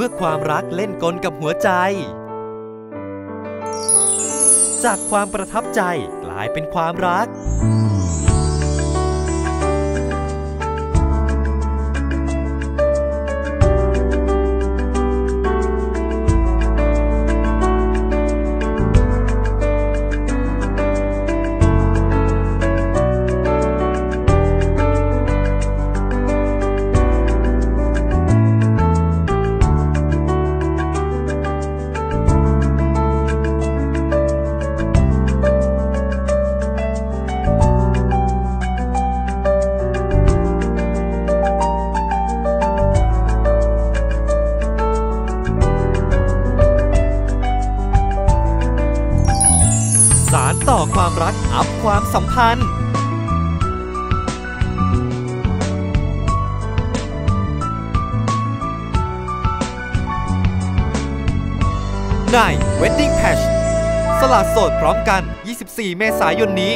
เมื่อความรักเล่นกลกับหัวใจ จากความประทับใจกลายเป็นความรัการต่อความรักอัพความสัมพันธ์ใน Wedding Patch สละโสดพร้อมกัน 24 เมษายนนี้